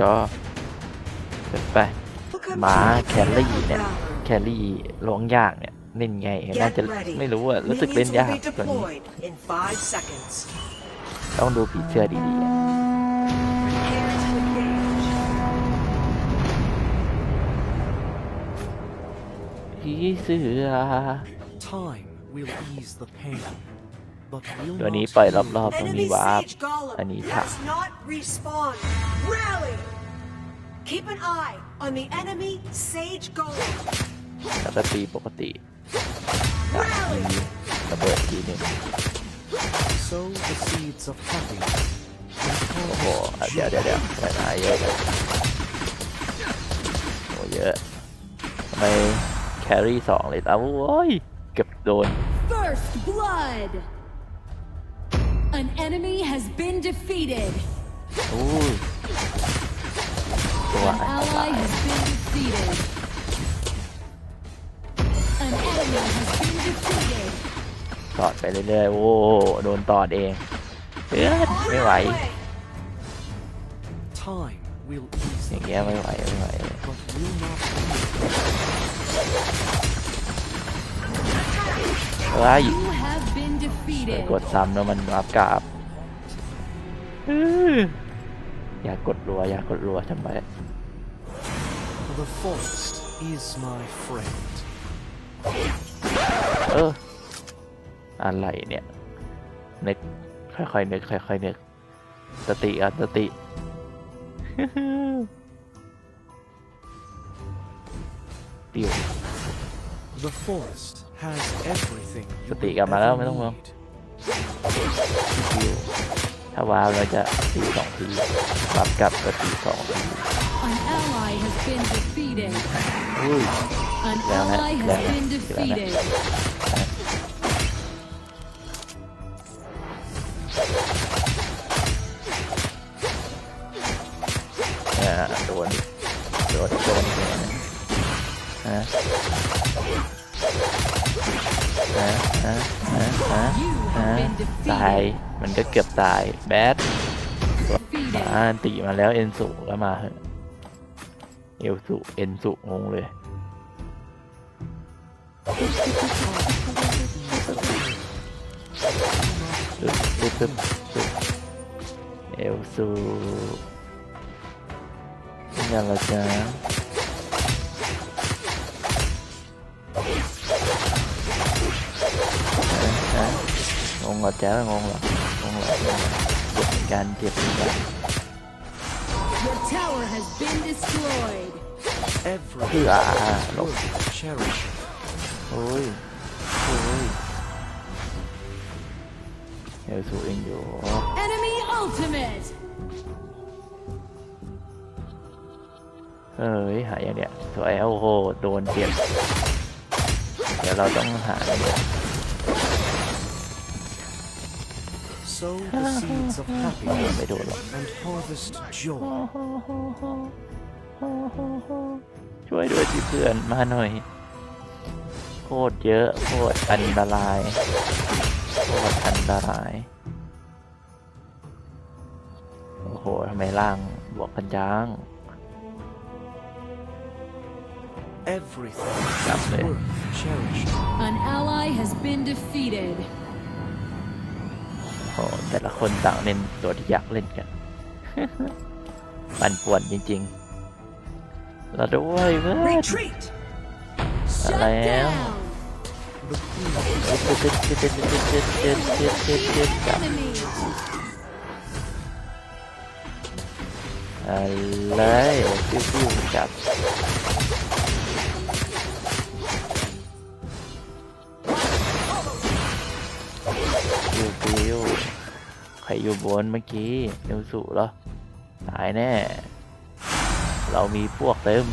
จอเกิดไป หมาแคลรี่เนี่ย แคลรี่ล้วงยากเนี่ยเล่นไงน่าจะไม่รู้อะรู้สึกเล่นยากกว่านี้ in five seconds. ต้องดูผีเสื้อดีๆอะ Prepare to engage. ผีเสื้อ Time will ease the pain, but will ตัวนี้ not ปล่อย heal. รอบๆตรง Enemy นี้วาร์ป Sage Golem อันนี้ถัก has not respawned. Rally! Keep an eye on the enemy Sage Golem. แล้วก็ตีปกติดาบทีระเบิดทีหนึ่ง Sow the seeds of happiness. and โอ้โห harvest อะเดี๋ยวเดี๋ยวเดี๋ยวไปไหนเยอะเลยโอ้เยอะทำไมแครี่สองเลยเอ้าโอ้ยเกือบโดน First blood! An enemy has been defeated. อู้ยตัว An อันตรา ally ย has been defeated. An enemy has been defeated. ตอดไปเรื่อยๆ โอ้โดนตอดเองเพื่อนไม่ไหว Time will ease อ the ย่างเงี้ยไม่ไหวไม่ไหว but will not heal. เฮ้ย You have been ไป defeated. กดซ้ำแล้วมันรับกราบอื้ออย่ากดรัวอย่ากดรัวทำไม The forest is my friend. เออ อะไรเนี่ยนึกค่อยๆนึกค่อยๆนึกสติอะสติเดี๋ยว The forest has everything you สติ will กลับมาแล้ว ever ไม่ต้องห่วง need. เดี๋ยว ถ้าวาวเราจะตีสองทีปรับกลับก็ตีสองที An ally has been defeated. อุ้ย An Down it, ally down has it, been down ฮะฮะฮะตาย มันก็เกือบตาย แบดมาตีมาแล้วเอ็นสุก็มาเหอะเอลสุเอ็นสุงงเลยปึ๊บปึ๊บปึ๊บปึ๊บเอลซูเป็นยังไงจ๊ะฮะฮะ งงเหรอจ๊งงเหรองงเหรองงเหรเจ็บเหมือนกันเจ็บเหมือนกันคืออ่าลบโอ้ยโอ้ยเอลซูเองอยู่ Enemy ultimate. เอ้ยหาอย่างเนี้ยสวยโอ้โหโดนเจ็บเดี๋ยวเราต้องหาเนี่ย Sow the seeds of happiness ไม่โดนหรอก and harvest joy. ช่วยด้วยที่เพื่อนมาหน่อย โคตรเยอะ โคตรอันตราย โคตรอันตราย โอ้โหทำไมล่างบวกกันจัง Everything That's is it. worth cherishing. An ally has been defeated. โอ้โหแต่ละคนต่างเล่นตัวที่อยากเล่นกัน ปั่นป่วนจริงๆเราด้วยเพื่อน Retreat! Shut Alam. down. The queen จับ Enemy. อะไรปิ้วๆจับ อยู่บนเมื่อกี้นิวสุเหรอตายแน่ เรามีพวกเต็ม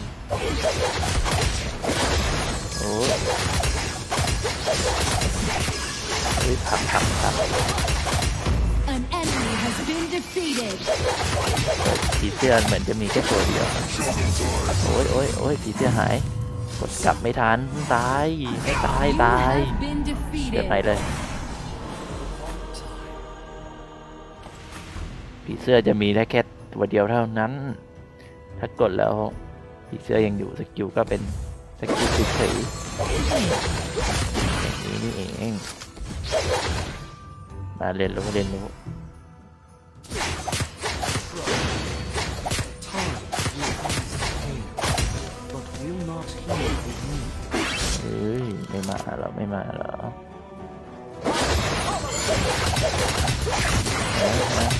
โอ้ยเฮ้ยผักผักผัก An enemy has been defeated. ผีเสื้อเหมือนจะมีแค่ตัวเดียว โอ้ยโอ้ยโอ้ยผีเสื้อหาย กดกลับไม่ทัน ตาย ไม่ตาย You ตาย have been เกิด defeated. ไปเลย ผีเสื้อจะมีได้แค่ตัวเดียวเท่านั้น ถ้ากดแล้วผีเสื้อยังอยู่สกิลก็เป็นสกิลเฉยๆอย่างนี้นี่เองมาเรียนรู้เรียนรู้เฮ้ยไม่มาเหรอไม่มาเหรอ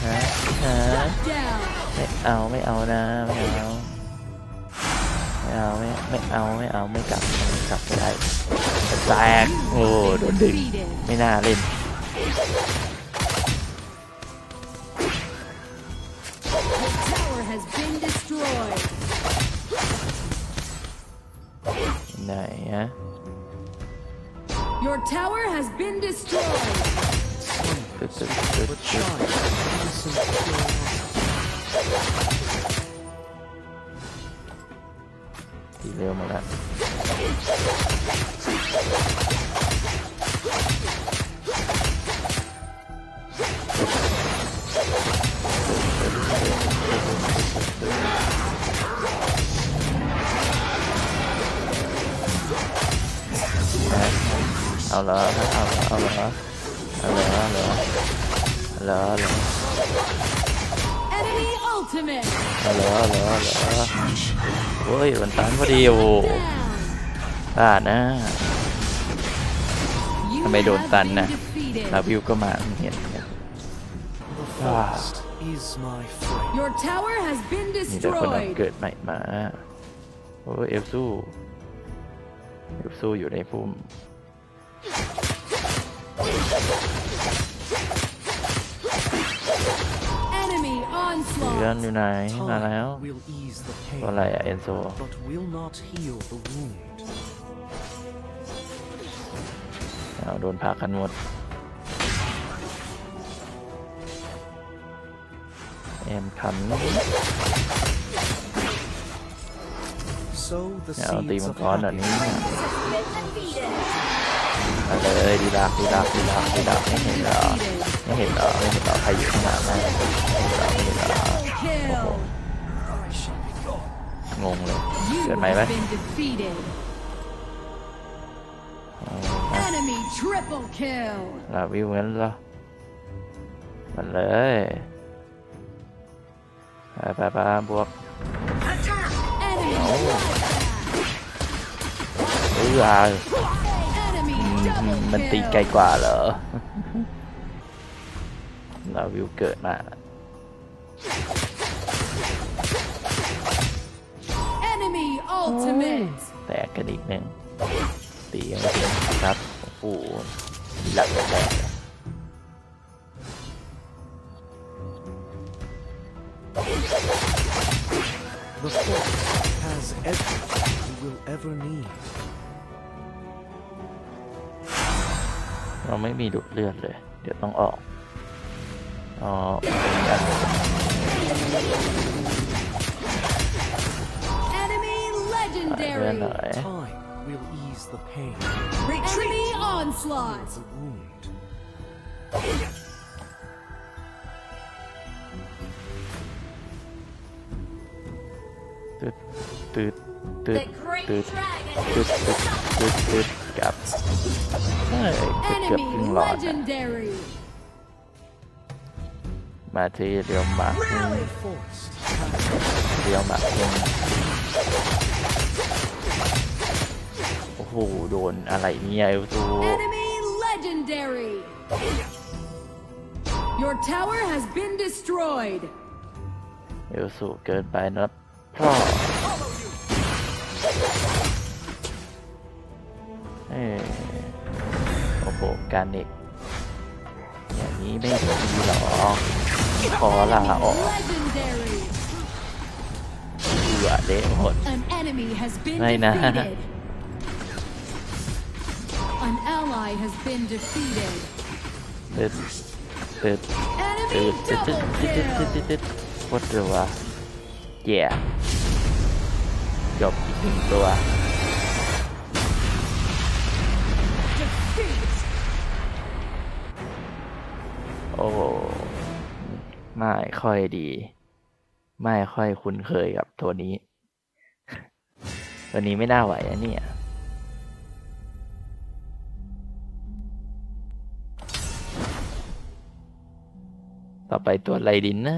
ฮะฮะไม่เอาไม่เอานะไม่เอาไม่เอาไม่ไม่เอาไม่เอาไม่กลับกลับไม่ได้แตกโอ้โดนดึงไม่น่าเล่นไหนฮะ Your tower has been destroyed. 对对对对对对。你有没？好了，好了，好了。 เหรอเหรอเหรอเหรอเหรอเหรอเฮ้ยมันตันพอดีโอ้ตานนะทำไมโดนตันนะลาวิวก็มาเห็นนี่เด็กคนนั้นเกิดใหม่มาโอ้เอฟซูเอฟซูอยู่ในภูมิ เดือน onslaught. อยู่ไหนมาแล้ว Time will ease the ตัวอะไร pain, อะเอนโซ but will not heal the wound. เอาโดนพากันหมดแอมคัน So the เนี่ยเอาตี seeds มัง of กรแบบนี้ happiness มาเลยดีดักดีดักดีดักดีดักไม่เห็นเหรอ Defeated. ไม่เห็นเหรอไม่เห็นเหรอใครอยู่ข้างหน้าไหมไม่เห็นเหรอไม่เห็น งงเลย You เกิดไหมไหม have been defeated. เอามา Enemy triple kill. ลาวิวงั้นเหรอมันเลย ไปไปไปบวก Enemy No. bloodbath. เอออ่ะ Enemy อืม double มันตีไกล kill. กว่าเหรอ ลาวิวเกิดมา Enemy ultimate. แตกกันอีกหนึ่งตีกันไปเลยครับโอ้โหมีหลักแตกเลย The forest has everything you will ever need. เราไม่มีดุเลือดเลย เดี๋ยวต้องออกอ๋อเป็นกัน Legendary. Time will ease the pain. Retreat. Enemy onslaught. The wound. The หโดนอะไรเนี่ยเอลซู Enemy legendary. Your tower has been destroyed. เอลซูเกินไปนะพ่อเอ้ยโอ้โหการเน็กอย่างนี้ไม่ดีหรอกขอลา Enemy ออก legendary. เบื่อเละหมด An enemy has been Này nè. defeated. An ally has been defeated. ตึ๊ดตึ๊ด Enemy ตึ๊ดตึ๊ดตึ๊ด double ตึ๊ดตึ๊ดตึ๊ด kill. ตึ๊ดโคตรเร็วว่ะแย่จบอีกหนึ่งตัว Defeat. โอ้ไม่ค่อยดี ไม่ค่อยคุ้นเคยกับตัวนี้ ตัวนี้ไม่น่าไหวนะเนี่ย ต่อไปตัวไรดินนะ